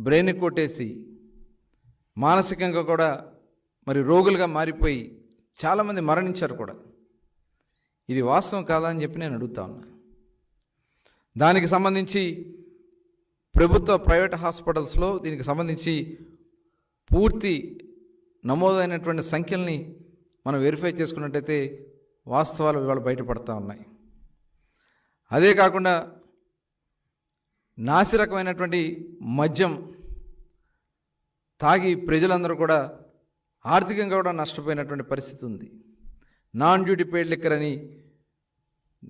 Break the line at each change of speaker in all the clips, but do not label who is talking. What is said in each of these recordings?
Brain కొట్టేసి మానసికంగా కూడా మరి రోగులుగా మారిపోయి చాలామంది మరణించారు కూడా. ఇది వాస్తవం కాదా అని చెప్పి నేను అడుగుతా ఉన్నా. దానికి సంబంధించి ప్రభుత్వ ప్రైవేట్ హాస్పిటల్స్లో దీనికి సంబంధించి పూర్తి నమోదైనటువంటి సంఖ్యల్ని మనం వెరిఫై చేసుకున్నట్టయితే వాస్తవాలు ఇవాళ బయటపడతా ఉన్నాయి. అదే కాకుండా నాసిరకమైనటువంటి మద్యం తాగి ప్రజలందరూ కూడా ఆర్థికంగా కూడా నష్టపోయినటువంటి పరిస్థితి ఉంది. నాన్ డ్యూటీ పెయిడ్ లిక్కర్ అని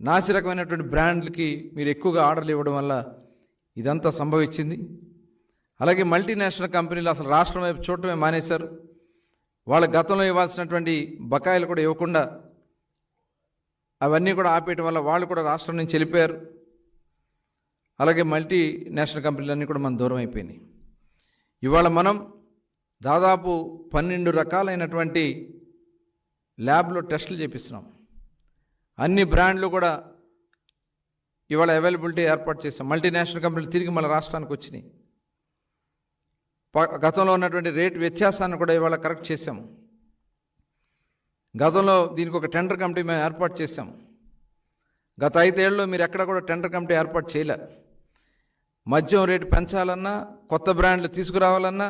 నాసిరకమైనటువంటి బ్రాండ్లకి మీరు ఎక్కువగా ఆర్డర్లు ఇవ్వడం వల్ల ఇదంతా సంభవించింది. అలాగే మల్టీనేషనల్ కంపెనీలు అసలు రాష్ట్రం వైపు చూడటమే మానేశారు. వాళ్ళ గతంలో ఇవ్వాల్సినటువంటి బకాయిలు కూడా ఇవ్వకుండా అవన్నీ కూడా ఆపేయటం వల్ల వాళ్ళు కూడా రాష్ట్రం నుంచి వెళ్ళిపోయారు. అలాగే మల్టీ నేషనల్ కంపెనీలన్నీ కూడా మన దూరం అయిపోయినాయి. ఇవాళ మనం దాదాపు పన్నెండు రకాలైనటువంటి ల్యాబ్లో టెస్టులు చేపిస్తున్నాం. అన్ని బ్రాండ్లు కూడా ఇవాళ అవైలబిలిటీ ఏర్పాటు చేసాం మల్టీనేషనల్ కంపెనీలు తిరిగి మన రాష్ట్రానికి వచ్చినాయి. ప- గతంలో ఉన్నటువంటి రేటు వ్యత్యాసాన్ని కూడా ఇవాళ కరెక్ట్ చేసాం గతంలో దీనికి ఒక టెండర్ కమిటీ మేము ఏర్పాటు చేశాము గత ఐదేళ్ళలో మీరు ఎక్కడ కూడా టెండర్ కమిటీ ఏర్పాటు చేయలే. మద్యం రేటు పెంచాలన్నా కొత్త బ్రాండ్లు తీసుకురావాలన్నా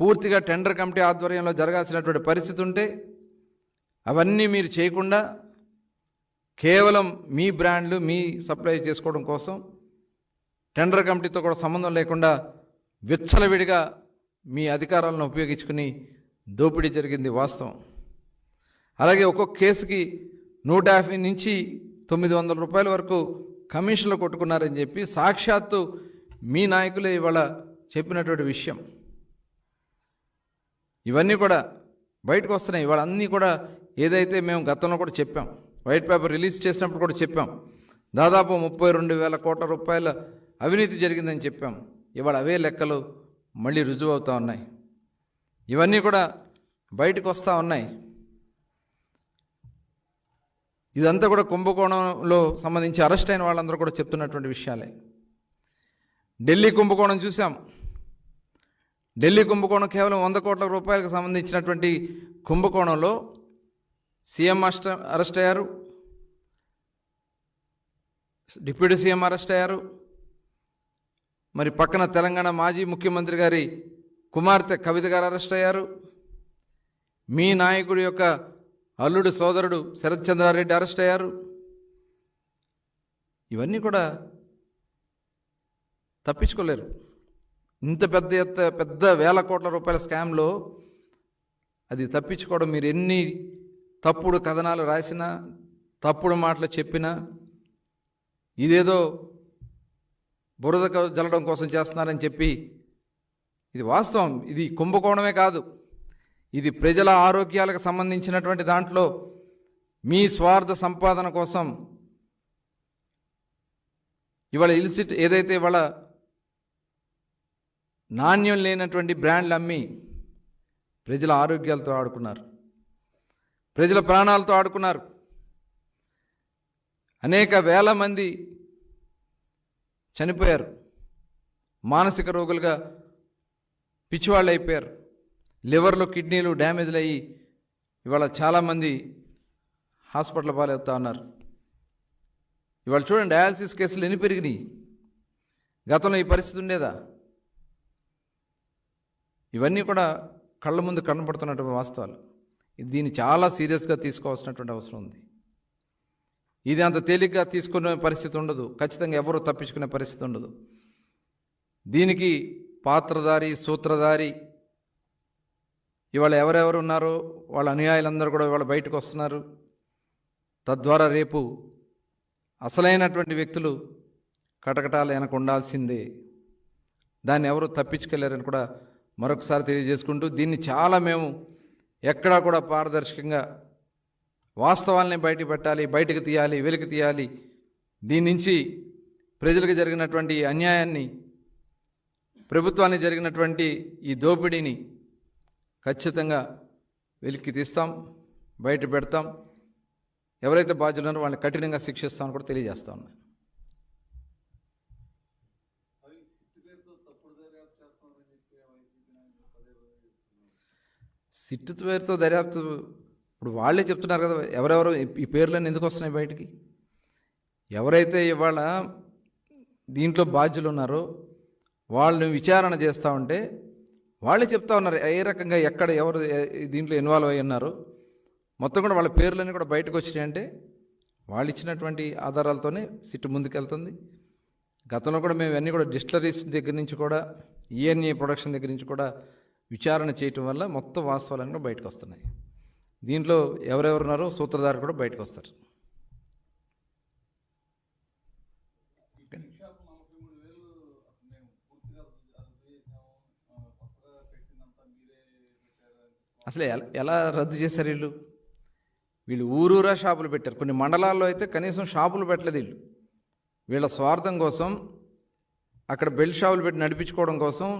పూర్తిగా టెండర్ కమిటీ ఆధ్వర్యంలో జరగాల్సినటువంటి పరిస్థితి ఉంటే అవన్నీ మీరు చేయకుండా కేవలం మీ బ్రాండ్లు మీ సప్లై చేసుకోవడం కోసం టెండర్ కమిటీతో కూడా సంబంధం లేకుండా విచ్చలవిడిగా మీ అధికారాలను ఉపయోగించుకుని దోపిడీ జరిగింది వాస్తవం. అలాగే ఒక్కొక్క కేసుకి నూట యాభై నుంచి తొమ్మిది వందల రూపాయల వరకు కమిషన్లు కొట్టుకున్నారని చెప్పి సాక్షాత్తు మీ నాయకులే ఇవాళ చెప్పినటువంటి విషయం. ఇవన్నీ కూడా బయటకు వస్తున్నాయి. ఇవాళ అన్నీ కూడా ఏదైతే మేము గతంలో కూడా చెప్పాం వైట్ పేపర్ రిలీజ్ చేసినప్పుడు కూడా చెప్పాం. దాదాపు ముప్పై రెండు వేల కోట్ల రూపాయల అవినీతి జరిగిందని చెప్పాం. ఇవాళ అవే లెక్కలు మళ్ళీ రుజువు అవుతా ఉన్నాయి. ఇవన్నీ కూడా బయటకు వస్తూ ఉన్నాయి. ఇదంతా కూడా కుంభకోణంలో సంబంధించి అరెస్ట్ అయిన వాళ్ళందరూ కూడా చెప్తున్నటువంటి విషయాలే. ఢిల్లీ కుంభకోణం చూసాం ఢిల్లీ కుంభకోణం కేవలం వంద కోట్ల రూపాయలకు సంబంధించినటువంటి కుంభకోణంలో సీఎం అరెస్ట్ అరెస్ట్ అయ్యారు. డిప్యూటీ సీఎం అరెస్ట్ అయ్యారు. మరి పక్కన తెలంగాణ మాజీ ముఖ్యమంత్రి గారి కుమార్తె కవిత గారు అరెస్ట్ అయ్యారు. మీ నాయకుడి యొక్క అల్లుడు సోదరుడు శరత్ చంద్రారెడ్డి అరెస్ట్ అయ్యారు. ఇవన్నీ కూడా తప్పించుకోలేరు. ఇంత పెద్ద ఎత్త పెద్ద వేల కోట్ల రూపాయల స్కామ్లో అది తప్పించుకోవడం మీరు ఎన్ని తప్పుడు కథనాలు రాసినా తప్పుడు మాటలు చెప్పినా ఇదేదో బురద జల్లడం కోసం చేస్తున్నారని చెప్పి ఇది వాస్తవం. ఇది కుంభకోణమే కాదు. ఇది ప్రజల ఆరోగ్యాలకు సంబంధించినటువంటి దాంట్లో మీ స్వార్థ సంపాదన కోసం ఇవాళ ఇల్సిట్ ఏదైతే ఇవాళ నాణ్యం లేనటువంటి బ్రాండ్లు అమ్మి ప్రజల ఆరోగ్యాలతో ఆడుకున్నారు ప్రజల ప్రాణాలతో ఆడుకున్నారు. అనేక వేల మంది చనిపోయారు మానసిక రోగులుగా పిచ్చివాళ్ళు అయిపోయారు. లివర్లో కిడ్నీలు డ్యామేజ్లు అయ్యి ఇవాళ చాలామంది హాస్పిటల్ పాలవుతా ఉన్నారు. ఇవాళ చూడండి డయాలసిస్ కేసులు ఎన్ని పెరిగినాయి? గతంలో ఈ పరిస్థితి ఉండేదా? ఇవన్నీ కూడా కళ్ళ ముందు కనపడుతున్నటువంటి వాస్తవాలు. దీన్ని చాలా సీరియస్గా తీసుకోవాల్సినటువంటి అవసరం ఉంది. ఇది అంత తేలిగ్గా తీసుకునే పరిస్థితి ఉండదు. ఖచ్చితంగా ఎవరు తప్పించుకునే పరిస్థితి ఉండదు. దీనికి పాత్రధారి సూత్రధారి ఇవాళ ఎవరెవరు ఉన్నారో? వాళ్ళ అనుయాయులందరూ కూడా ఇవాళ బయటకు వస్తున్నారు. తద్వారా రేపు అసలైనటువంటి వ్యక్తులు కటకటాలు వెనక ఉండాల్సిందే. దాన్ని ఎవరు తప్పించుకెళ్ళారని కూడా మరొకసారి తెలియజేసుకుంటూ దీన్ని చాలా మేము ఎక్కడా కూడా పారదర్శకంగా వాస్తవాల్ని బయట పెట్టాలి బయటకు తీయాలి వెలికి తీయాలి. దీని నుంచి ప్రజలకు జరిగినటువంటి ఈ అన్యాయాన్ని ప్రభుత్వానికి జరిగినటువంటి ఈ దోపిడీని ఖచ్చితంగా వెలికి తీస్తాం బయట పెడతాం. ఎవరైతే బాధ్యులున్నారో వాళ్ళని కఠినంగా శిక్షిస్తామని కూడా తెలియజేస్తా ఉన్నాను. సిట్టు పేరుతో దర్యాప్తు ఇప్పుడు వాళ్ళే చెప్తున్నారు కదా ఎవరెవరు ఈ పేర్లన్నీ ఎందుకు వస్తున్నాయి బయటికి? ఎవరైతే ఇవాళ దీంట్లో బాధ్యులు ఉన్నారో వాళ్ళని విచారణ చేస్తూ ఉంటే వాళ్ళే చెప్తా ఉన్నారు ఏ రకంగా ఎక్కడ ఎవరు దీంట్లో ఇన్వాల్వ్ అయ్యి ఉన్నారు. మొత్తం కూడా వాళ్ళ పేర్లన్నీ కూడా బయటకు వచ్చినాయంటే వాళ్ళు ఇచ్చినటువంటి ఆధారాలతోనే సిట్టు ముందుకెళ్తుంది. గతంలో కూడా మేము అన్నీ కూడా డిస్టిలరీస్ దగ్గర నుంచి కూడా ఈఎన్ఏ ప్రొడక్షన్ దగ్గర నుంచి కూడా విచారణ చేయటం వల్ల మొత్తం వాస్తవాలన్నీ కూడా బయటకు వస్తున్నాయి. దీంట్లో ఎవరెవరున్నారో సూత్రధారు కూడా బయటకు వస్తారు. అసలు ఎలా ఎలా రద్దు చేశారు వీళ్ళు? వీళ్ళు ఊరూరా షాపులు పెట్టారు. కొన్ని మండలాల్లో అయితే కనీసం షాపులు పెట్టలేదు వీళ్ళు. వీళ్ళ స్వార్థం కోసం అక్కడ బెల్ట్ షాపులు పెట్టి నడిపించుకోవడం కోసం